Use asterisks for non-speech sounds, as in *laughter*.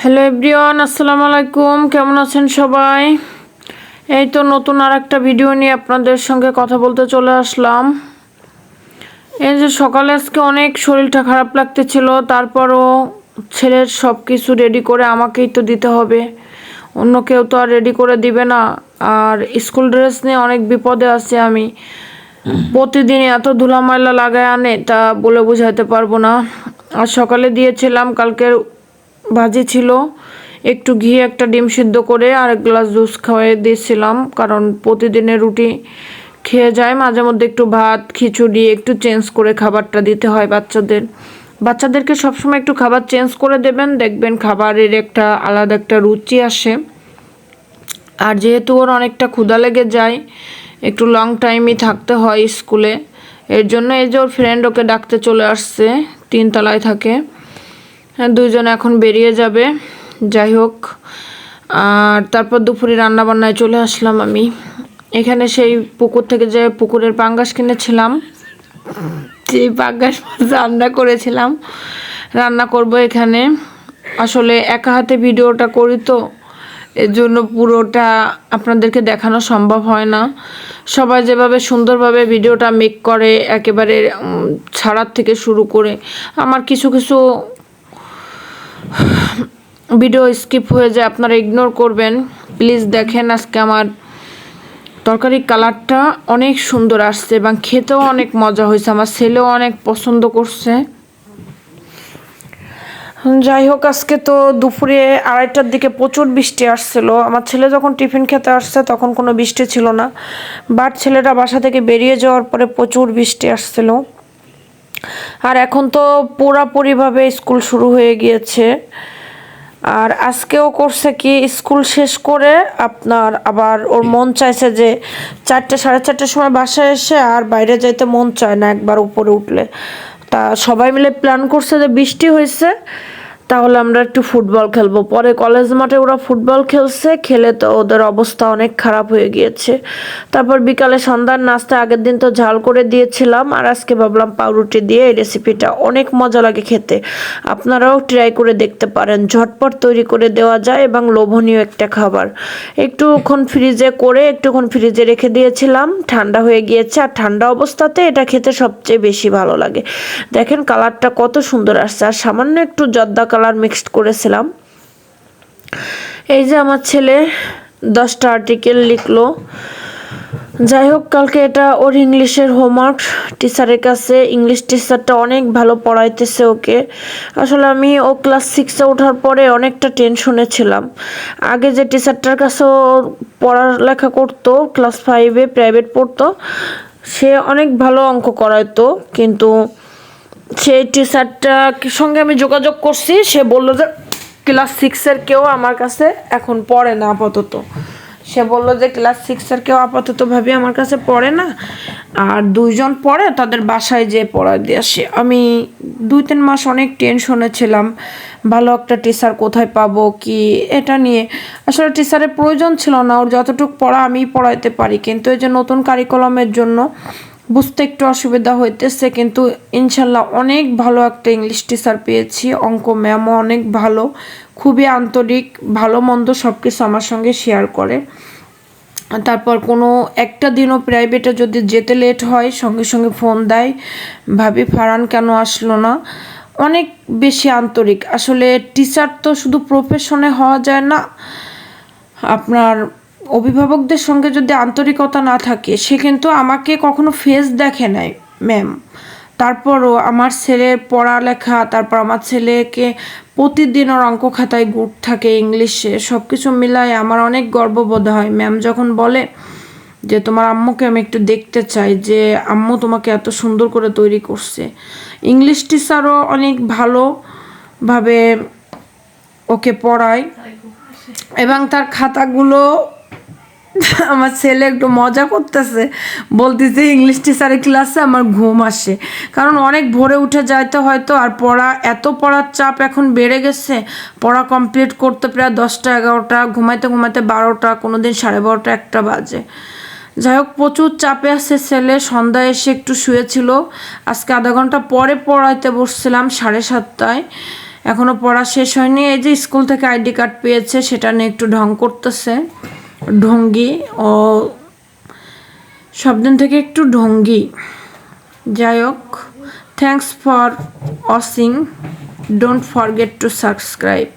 Hello everyone, আসসালামু আলাইকুম। কেমন আছেন সবাই? এই তো নতুন আর একটা ভিডিও নিয়ে আপনাদের সঙ্গে কথা বলতে চলে আসলাম। এই যে সকালে আজকে অনেক শরীরটা খারাপ লাগতেছিল, তারপরও ছেলের সব কিছু রেডি করে আমাকেই তো দিতে হবে। অন্য কেউ তো আর রেডি করে দিবে না। আর স্কুল ড্রেস নিয়ে অনেক বিপদে আছি আমি। প্রতিদিন এত ধুলাময়লা লাগায় আনে, তা বলে বোঝাতে পারব না। আর সকালে দিয়েছিলাম, কালকের ভাজি ছিল। একটু ঘি, একটা ডিম সিদ্ধ করে আর এক গ্লাস জুস খাওয়াই দিয়েছিলাম, কারণ প্রতিদিনের রুটি খেয়ে যায়। মাঝে মধ্যে একটু ভাত, খিচুড়ি, একটু চেঞ্জ করে খাবারটা দিতে হয় বাচ্চাদের। বাচ্চাদেরকে সবসময় একটু খাবার চেঞ্জ করে দেবেন। দেখবেন খাবারের একটা আলাদা একটা রুচি আসে। আর যেহেতু ওর অনেকটা ক্ষুধা লেগে যায়, একটু লং টাইমই থাকতে হয় স্কুলে। এর জন্য এই যে ওর ফ্রেন্ড ওকে ডাকতে চলে আসছে, তিনতলায় থাকে। হ্যাঁ দুইজন এখন বেরিয়ে যাবে। যাই হোক, আর তারপর দুপুরে রান্না বান্নায় চলে আসলাম আমি। এখানে সেই পুকুর থেকে যে পুকুরের পাঙ্গাস কিনেছিলাম, সেই পাঙ্গাস রান্না করেছিলাম। রান্না করব এখানে। আসলে একা হাতে ভিডিওটা করি তো এর জন্য পুরোটা আপনাদেরকে দেখানো সম্ভব হয় না। সবাই যেভাবে সুন্দরভাবে ভিডিওটা মেক করে, একেবারে ছাড়ার থেকে শুরু করে, আমার কিছু কিছু ভিডিও স্কিপ হয়ে যায়, আপনারা ইগনোর করবেন। প্লিজ দেখেন আজকে আমার তরকারির কালারটা অনেক সুন্দর আসছে এবং খেতেও অনেক মজা হয়েছে, আমার ছেলেও অনেক পছন্দ করছে। যাই হোক, আজকে তো দুপুরে আড়াইটার দিকে প্রচুর বৃষ্টি আসছিল। আমার ছেলে যখন টিফিন খেতে আসছে, তখন কোনো বৃষ্টি ছিল না। বাট ছেলেটা বাসা থেকে বেরিয়ে যাওয়ার পরে প্রচুর বৃষ্টি আসছিল। আর এখন তো পুরাপুরিভাবে স্কুল শুরু হয়ে গিয়েছে। আর আজকেও করছে কি, স্কুল শেষ করে আপনার আবার ওর মন চাইছে যে চারটে, সাড়ে চারটের সময় বাসায় এসে আর বাইরে যাইতে মন চায় না একবার উপরে উঠলে। তা সবাই মিলে প্ল্যান করছে যে বৃষ্টি হয়েছে। তাহলে আমরা একটু ফুটবল খেলব। পরে কলেজ মাঠে ওরা ফুটবল খেলছে, খেলে তো ওদের অবস্থা অনেক খারাপ হয়ে গিয়েছে। তারপর বিকালে সন্ধ্যার নাস্তা আগের দিন তো ঝাল করে দিয়েছিলাম, আর আজকে ভাবলাম পাউরুটি দিয়ে এই রেসিপিটা অনেক মজা লাগে খেতে। আপনারাও ট্রাই করে দেখতে পারেন। ঝটপট তৈরি করে দেওয়া যায় এবং লোভনীয় একটা খাবার। একটুক্ষণ ফ্রিজে করে একটুক্ষণ ফ্রিজে রেখে দিয়েছিলাম, ঠান্ডা হয়ে গিয়েছে। আর ঠান্ডা অবস্থাতে এটা খেতে সবচেয়ে বেশি ভালো লাগে। দেখেন কালারটা কত সুন্দর আসছে। আর সামান্য একটু জর্দা কালার মিক্সড করেছিলাম। এই যে আমার ছেলে দশটা আর্টিকেল লিখলো। যাই হোক, কালকে এটা ওর ইংলিশের হোমওয়ার্ক টিচারের কাছে ইংলিশ টিচারটা অনেক ভালো পড়াইতেছে ওকে। আসলে আমি ও ক্লাস সিক্সে ওঠার পরে অনেকটা টেনশনে ছিলাম। আগে যে টিচারটার কাছে ও পড়ালেখা করতো ক্লাস ফাইভে প্রাইভেট পড়তো, সে অনেক ভালো অঙ্ক করাইতো, কিন্তু সেই টিচারটার সঙ্গে আমি যোগাযোগ করছি, সে বলল যে ক্লাস সিক্সের কেউ আমার কাছে এখন পড়ে না আপাতত। সে বলল যে ক্লাস সিক্সের কেউ আপাতত ভাবি আমার কাছে পড়ে না, আর দুইজন পড়ে, তাদের বাসায় যেয়ে পড়ায় দিয়ে আসে আমি দুই তিন মাস অনেক টেনশনে ছিলাম, ভালো একটা টিচার কোথায় পাবো, কি এটা নিয়ে। আসলে টিচারের প্রয়োজন ছিল না, ওর যতটুকু পড়া আমি পড়াইতে পারি, কিন্তু এই যে নতুন কারিকুলামের জন্য বুঝতে একটু অসুবিধা হইতেছে, কিন্তু ইনশাল্লাহ অনেক ভালো একটা ইংলিশ টিচার পেয়েছি। অঙ্ক, ম্যামও অনেক ভালো, খুবই আন্তরিক, ভালো মন্দ সব কিছু আমার সঙ্গে শেয়ার করে। তারপর কোনো, একটা দিনও প্রাইভেটে যদি যেতে লেট হয়, সঙ্গে সঙ্গে ফোন দেয়, ভাবি ফারান কেন আসলো না? অনেক বেশি আন্তরিক। আসলে টিচার তো শুধু প্রফেশনে হওয়া যায় না, আপনার অভিভাবকদের সঙ্গে যদি আন্তরিকতা না থাকে, সে কিন্তু আমাকে কখনো ফেস দেখে নাই ম্যাম তারপরও আমার ছেলের পড়ালেখা, তারপর আমার ছেলেকে প্রতিদিন ওর অঙ্ক খাতায় গুড থাকে ইংলিশে সব কিছু মিলায় আমার অনেক গর্ববোধ হয়। ম্যাম যখন বলে যে, তোমার আম্মুকে আমি একটু দেখতে চাই যে, আম্মু তোমাকে এত সুন্দর করে তৈরি করছে। ইংলিশ টিচারও অনেক ভালোভাবে ওকে পড়ায় এবং তার খাতাগুলো *laughs* আমার ছেলে একটু মজা করতেছে। বলতেছে ইংলিশ টিচারের ক্লাসে আমার ঘুম আসে। কারণ অনেক ভোরে উঠে যাইতে হয়তো, আর পড়া, এত পড়ার চাপ এখন বেড়ে গেছে। পড়া কমপ্লিট করতে প্রায় দশটা, এগারোটা, ঘুমাইতে ঘুমাইতে বারোটা কোনো দিন সাড়ে বারোটা, একটা বাজে। যাই হোক, প্রচুর চাপে আছে ছেলে। সন্ধ্যায় এসে একটু শুয়েছিল। আজকে আধা ঘণ্টা পরে পড়াইতে বসছিলাম সাড়ে সাতটায়। এখনও পড়া শেষ হয়নি। এই যে স্কুল থেকে আইডি কার্ড পেয়েছে, সেটা নিয়ে একটু ঢং করতেছে। ঢঙ্গি ও সব দিন থেকে একটু ঢঙ্গি। যাই হোক thanks for watching don't forget to subscribe